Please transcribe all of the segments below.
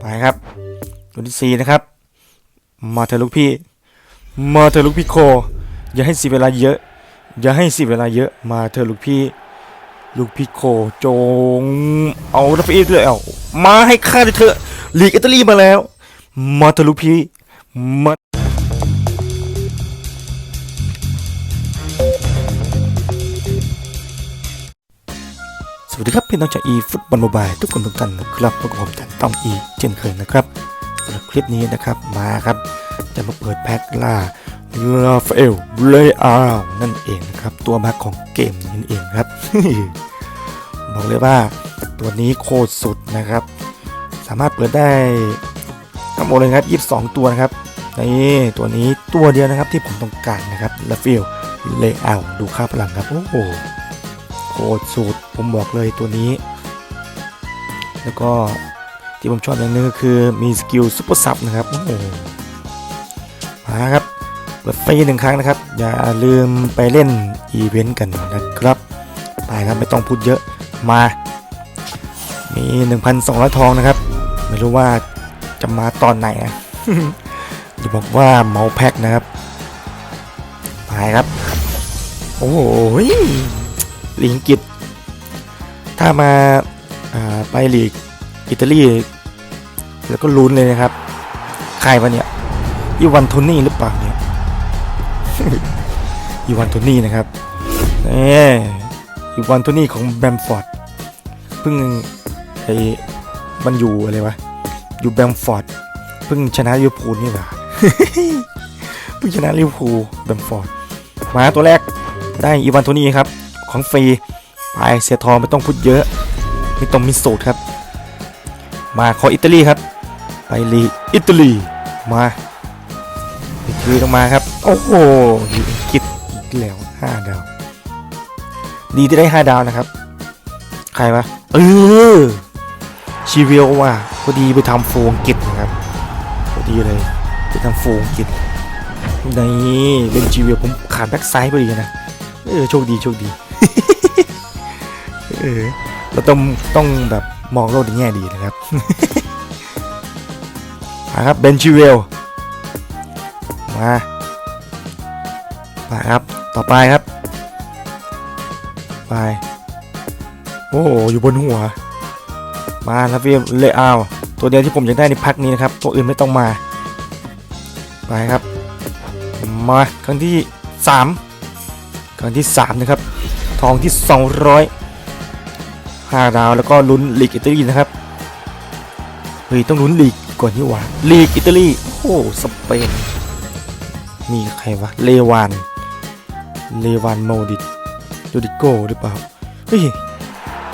ไปครับตัวที่สี่นะครับ มาเถอะลูกพี่ มาเถอะลูกพี่โค อย่าให้เสียเวลาเยอะ อย่าให้เสียเวลาเยอะ มาเถอะลูกพี่ ลูกพี่โคจง เอาลัฟเอเลยเอามาให้ข้าด้เถอะลีกอิตาลีมาแล้ว มาเถอะลูกพี่ มา วัสดีครับพี่น้องจากอีฟุตบอลโมบายทุกคนทุกท่านนะครับพบกับผมจันต้อมอีเช่นเคยนะครับสำหรับคลิปนี้นะครับมาครับจะมาเปิดแพ็คล่าลาฟเอลเลอาร์นั่นเองนะครับตัวมาของเกมนี้นั่นเองครับบอกเลยว่าตัวนี้โคตรสุดนะครับ สามารถเปิดได้ทั้งหมดเลยครับ 22 ตัวนะครับนี่ตัวนี้ตัวเดียวนะครับที่ผมต้องการนะครับลาฟเอลเลอาร์ดูค่าพลังครับโอ้โห โคตรสูตรผมบอกเลยตัวนี้ แล้วก็ที่ผมชอบอย่างหนึงก็คือมีสกิลซุปเปอร์ซับนะครับโอ้โหมาครับเปิดไฟหนึ่งครั้งนะครับ อย่าลืมไปเล่นอีเวนต์กันนะครับไปครับไม่ต้องพูดเยอะมา มี 1,200 ทองนะครับ ไม่รู้ว่าจะมาตอนไหนอะจะบอกว่าเมาแพ็คนะครับไปครับ โอ้โห ลีกอังกฤษ ถ้ามาาไปลีกอิตาลีแล้วก็ลุ้นเลยนะครับ ใครวะเนี่ยอีวันโทนี่หรือเปล่าเนี่ยอีวันโทนี่นะครับเอออีวันโทนี่ของแบมฟอร์ดเพิ่งไอ้มันอยู่อะไรวะอยู่แบมฟอร์ดเพิ่งชนะลิเวอร์พูลนี่หว่าเพิ่งชนะลิเวอร์พูลแบมฟอร์ดมาตัวแรกได้อีวันโทนี่ครับ ของฟรีไปเสียทองไม่ต้องพูดเยอะไม่ต้องมีสูตรครับ มาขออิตาลีครับ ไปลีอิตาลีมาอิตาลีต้องมาครับ โอ้โหลีกอังกฤษอีกแล้วห้าดาว ดีที่ได้ห้าดาวนะครับ ใครวะเออชีเวลว่ะพอดีไปทำโฟงกิจนะครับพอดีเลยไปทำโฟงกิจนี่เป็นชีเวลผมขาดแบ็กไซด์พอดีนะเออโชคดีโชคดี เออเราต้องต้องแบบมองโลกในแง่ดีนะครับมาครับเบนชิเวลมามาครับต่อไปครับ ไป โอ้อยู่บนหัว มาแล้วพี่เลอาวตัวเดียวที่ผมอยากได้ในพักนี้นะครับ ตัวอื่นไม่ต้องมา ไปครับ มาครั้งที่ 3 ครั้งที่ 3 นะครับ ทองที่ 200 5 ดาวแล้วก็ลุ้นลีกอิตาลีนะครับ เฮ้ย ต้องลุ้นลีกก่อนนี่หว่าลีกอิตาลีโอ้สเปน มีใครวะ เลวาน เลวานโมดิตยูดิโก้หรือเปล่า เฮ้ย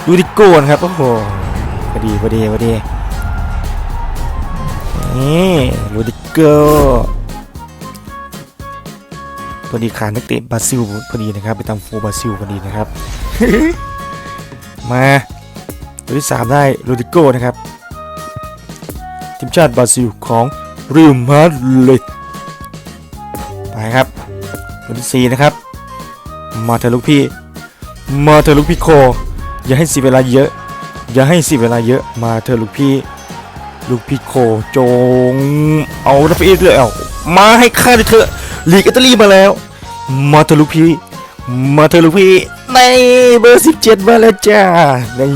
ยูดิโก้นะครับ โอ้โหพอดีพอดีพอดีนี่ยูดิโก้ พอดีขาดนักเตะบราซิลพอดีนะครับ ไปทำโฟบราซิลพอดีนะครับ มาตัวที่ 3 ได้โรดิโก้นะครับทีมชาติบราซิลของเรอัลมาดริดไปครับตัวที่ 4 นะครับ มาเถอะลูกพี่ มาเถอะลูกพี่โค อย่าให้เสียเวลาเยอะ อย่าให้เสียเวลาเยอะ มาเถอะลูกพี่ ลูกพี่โคจง เอาดัฟเอฟเลยเอามาให้ข้าด้วยเถอะ ลีกอิตาลีมาแล้ว มาเถอะลูกพี่ มาเถอะลูกพี่ในเบอร์17มาแล้วจ้านี่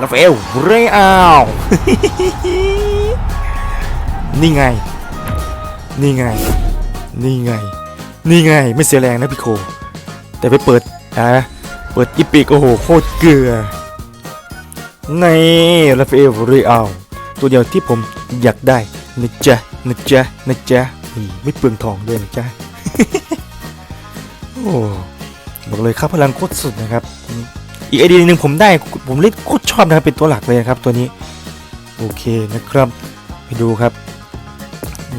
ลาเอลเรอัลนี่ไง นี่ไง นี่ไง นี่ไง ไม่เสียแรงนะพี่โค แต่ไปเปิดอะเปิดอีปิกโอ้โหโคตรเกลือในลาเอลเรอัลตัวเดียวที่ผมอยากได้นะจ๊ะนะจ๊ะนะจ๊ะ นี่ไม่เปลืองทองด้วยนะจ๊ะโอ้บอกเลยครับพลังโคตรสุดนะครับ อีกไอเดียหนึ่งผมได้ผมเล่นโคตรชอบนะครับเป็นตัวหลักเลยนะครับตัวนี้ โอเคนะครับ ไปดูครับ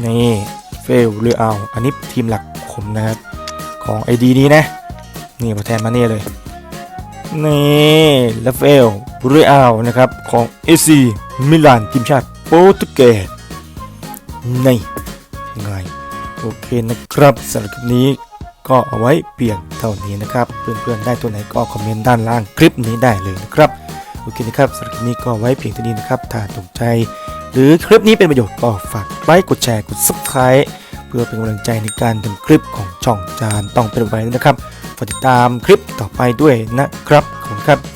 นี่เฟลหรือเอาอันนี้ทีมหลักผมนะครับของไอดีนี้นะ นี่มาแทนมาเนี่ยเลย นี่ลาเฟลหรือเอานะครับของเอซีมิลานทีมชาติโปรตุเกสนี่ โอเคนะครับสำหรับคลิปนี้ก็เอาไว้เพียงเท่านี้นะครับ เพื่อนๆได้ตัวไหนก็คอมเมนต์ด้านล่างคลิปนี้ได้เลยนะครับโอเคนะครับสำหรับคลิปนี้ก็ไว้เพียงเท่านี้นะครับถ้าถูกใจ หรือคลิปนี้เป็นประโยชน์ก็ฝากไลค์กดแชร์กด subscribe เพื่อเป็นกำลังใจในการทำคลิปของช่องจานต้องเป็นไว้นะครับฝากติดตามคลิปต่อไปด้วยนะครับขอบคุณครับ